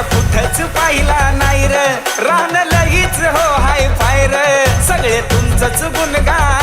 असा कुठंच पाहिला नाही र. रान लगीच हो हाय फायर सगळे तुमचंच गुणगान.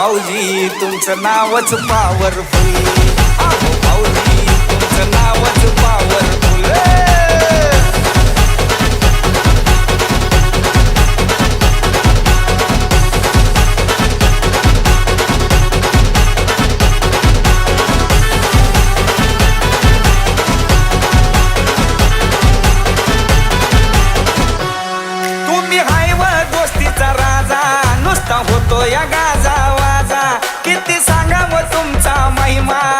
भाऊजी तुमचं नावच पावरफुल भाऊजी तुमचं नावच पावरफुल राजा नुसता होतो या गाजा किती सांगावं तुमचा महिमा.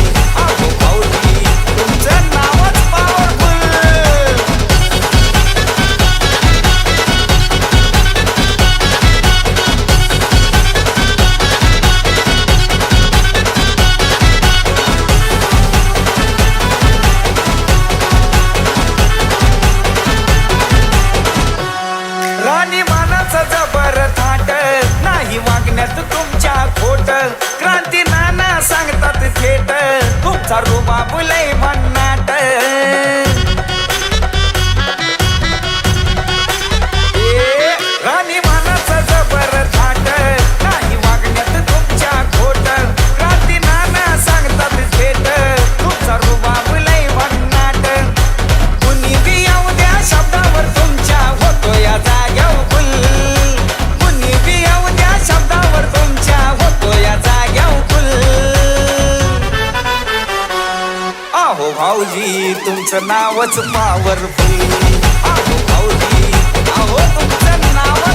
तुमचं नावच पावरफुल अहो भाऊजी तुमचं नाव